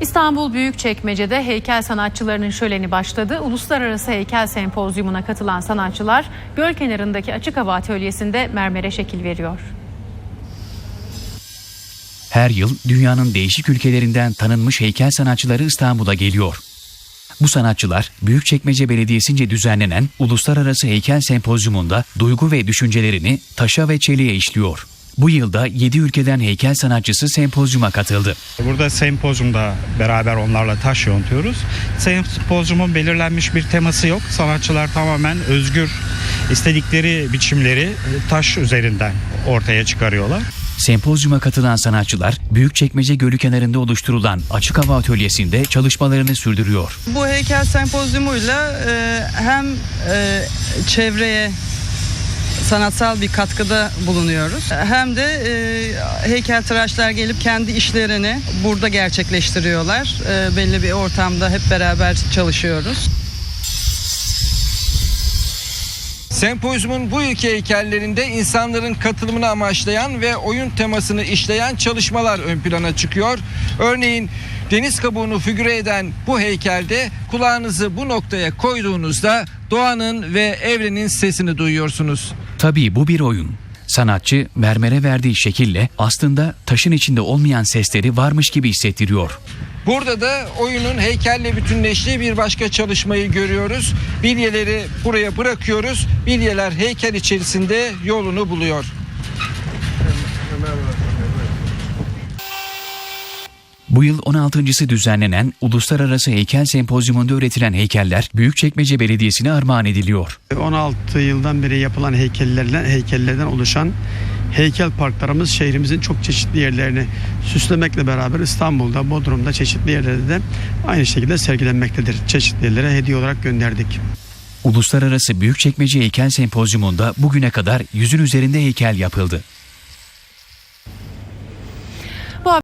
İstanbul Büyükçekmece'de heykel sanatçılarının şöleni başladı. Uluslararası Heykel Sempozyumuna katılan sanatçılar göl kenarındaki açık hava atölyesinde mermere şekil veriyor. Her yıl dünyanın değişik ülkelerinden tanınmış heykel sanatçıları İstanbul'a geliyor. Bu sanatçılar Büyükçekmece Belediyesi'nce düzenlenen Uluslararası Heykel Sempozyumunda duygu ve düşüncelerini taşa ve çeliğe işliyor. Bu yılda 7 ülkeden heykel sanatçısı sempozyuma katıldı. Burada sempozyumda beraber onlarla taş yontuyoruz. Sempozyumun belirlenmiş bir teması yok. Sanatçılar tamamen özgür istedikleri biçimleri taş üzerinden ortaya çıkarıyorlar. Sempozyuma katılan sanatçılar Büyükçekmece Gölü kenarında oluşturulan açık hava atölyesinde çalışmalarını sürdürüyor. Bu heykel sempozyumuyla e, hem e, çevreye sanatsal bir katkıda bulunuyoruz. Hem de e, heykeltıraşlar gelip kendi işlerini burada gerçekleştiriyorlar. E, belli bir ortamda hep beraber çalışıyoruz. Sempozyumun bu ülke heykellerinde insanların katılımını amaçlayan ve oyun temasını işleyen çalışmalar ön plana çıkıyor. Örneğin deniz kabuğunu figüre eden bu heykelde kulağınızı bu noktaya koyduğunuzda doğanın ve evrenin sesini duyuyorsunuz. Tabii bu bir oyun. Sanatçı mermere verdiği şekille aslında taşın içinde olmayan sesleri varmış gibi hissettiriyor. Burada da oyunun heykelle bütünleştiği bir başka çalışmayı görüyoruz. Bilyeleri buraya bırakıyoruz. Bilyeler heykel içerisinde yolunu buluyor. Bu yıl 16.sı düzenlenen Uluslararası Heykel Sempozyumunda üretilen heykeller Büyükçekmece Belediyesi'ne armağan ediliyor. 16 yıldan beri yapılan heykellerden, heykellerden oluşan heykel parklarımız şehrimizin çok çeşitli yerlerini süslemekle beraber İstanbul'da, Bodrum'da çeşitli yerlerde de aynı şekilde sergilenmektedir. Çeşitli yerlere hediye olarak gönderdik. Uluslararası Büyükçekmece Heykel Sempozyumunda bugüne kadar yüzün üzerinde heykel yapıldı.